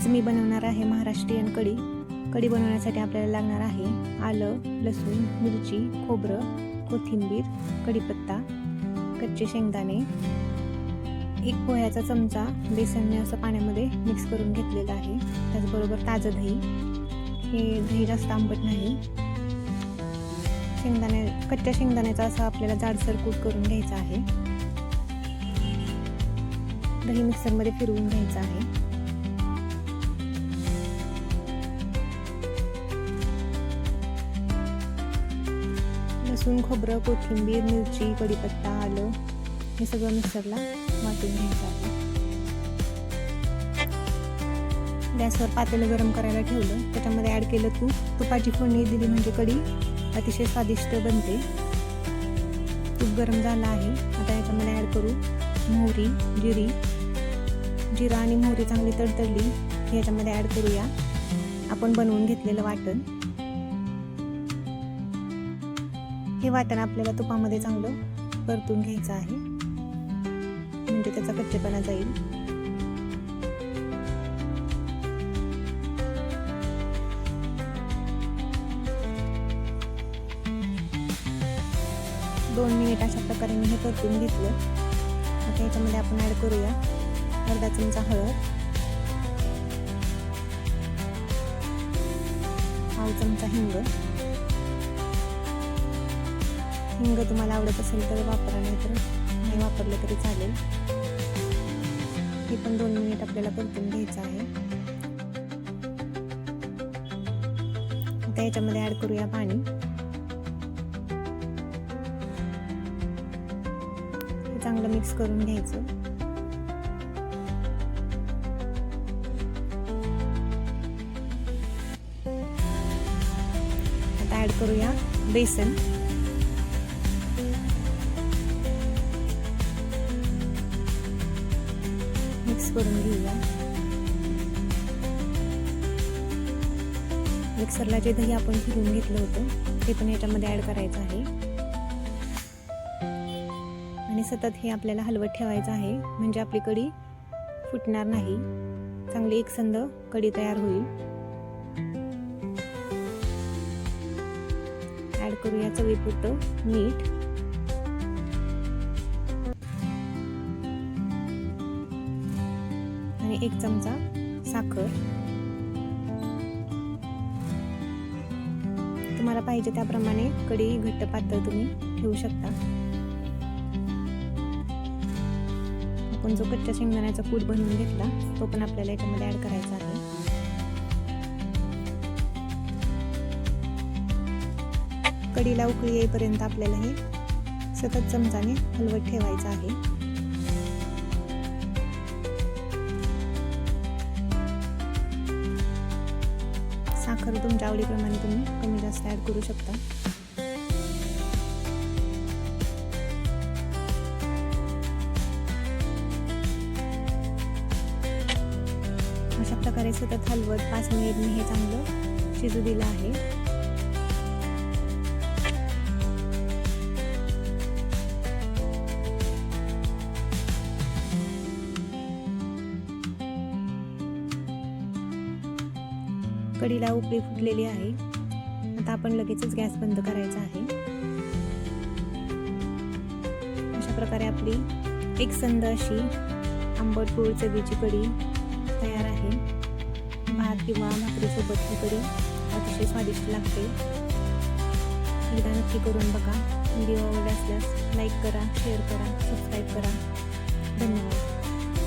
आज मी बनवणार आहे महाराष्ट्रीयन कढी. कढी बनवण्यासाठी आपल्याला लागणार आहे आलं लसूण मिरची खोबरं कोथिंबीर कढीपत्ता कच्चे शेंगदाणे. एक पोह्याचा चमचा बेसनने असं पाण्यामध्ये मिक्स करून घेतलेलं आहे. त्याचबरोबर ताजं दही. हे दही जास्त आंबट नाही. शेंगदाणे कच्च्या शेंगदाण्याचा असा आपल्याला जाडसर कूट करून घ्यायचा आहे. दही मिक्सरमध्ये फिरवून घ्यायचं आहे. लसूण खोबरं कोथिंबीर मिरची कढीपत्ता आलं हे सगळं मिक्सरला वाटून घ्यायचं गॅसवर पातेलं गरम करायला ठेवलं. त्याच्यामध्ये ॲड केलं तूप. तुपाची फोडणी दिली म्हणजे कढी अतिशय स्वादिष्ट बनते. तूप गरम झालं आहे. आता याच्यामध्ये ॲड करू मोहरी जिरी. जिरा आणि मोहरी चांगली तडतडली. याच्यामध्ये ॲड करूया. आपण बनवून घेतलेलं वाटण. हे वाटण आपल्याला तुपामध्ये चांगलं परतून घ्यायचं आहे. म्हणजे त्याचा कच्चेपणा जाईल. दोन मिनिट अशा प्रकारे मी हे परतून घेतलं. आता याच्यामध्ये आपण ॲड करूया अर्धा चमचा हळद. पाव चमचा हिंग. हिंग तुम्हाला आवडत असेल तर वापरा नाही तर नाही वापरलं तरी चालेल. हे पण दोन मिनिट आपल्याला परतून घ्यायचं आहे. आता याच्यामध्ये ॲड करूया पाणी. चांगलं मिक्स करून घ्यायचं. आता ॲड करूया बेसन. मिक्स करून घेऊया मिक्सरला जे दही आपण फिरून घेतलं होतं ते पण याच्यामध्ये ॲड करायचं आहे. आणि सतत हे आपल्याला हलवत ठेवायचं आहे म्हणजे आपली कढी फुटणार नाही. चांगली एकसंद कढी तयार होईल. ॲड करूया चवीपुरतं मीठ. एक चमचा साखर. तुम्हाला पाहिजे त्याप्रमाणे कढी घट्ट पातळ तुम्ही ठेवू शकता. आपण जो कच्च्या शेंगदाण्याचा कूट बनवून घेतला तो पण आपल्याला याच्यामध्ये ॲड करायचा आहे. कढीला उकळी येईपर्यंत आपल्याला हे सतत चमचाने हलवत ठेवायचं आहे. साखर तुमच्या आवडीप्रमाणे तुम्ही कमी जास्त ॲड करू शकता. अशा प्रकारे सतत हलवत पाच मिनिट मी हे चांगलं शिजू दिलं आहे. कडीला उकळी फुटलेली आहे. आता आपण लगेचच गॅस बंद करायचा आहे. अशा प्रकारे आपली एक संद अशी आंबट गोड चवीची कढी तयार आहे. भात किंवा भाकरीसोबत ही कढी अतिशय स्वादिष्ट लागते. एकदा नक्की करून बघा. व्हिडिओ आवडला असल्यास लाईक करा शेअर करा सबस्क्राईब करा. धन्यवाद.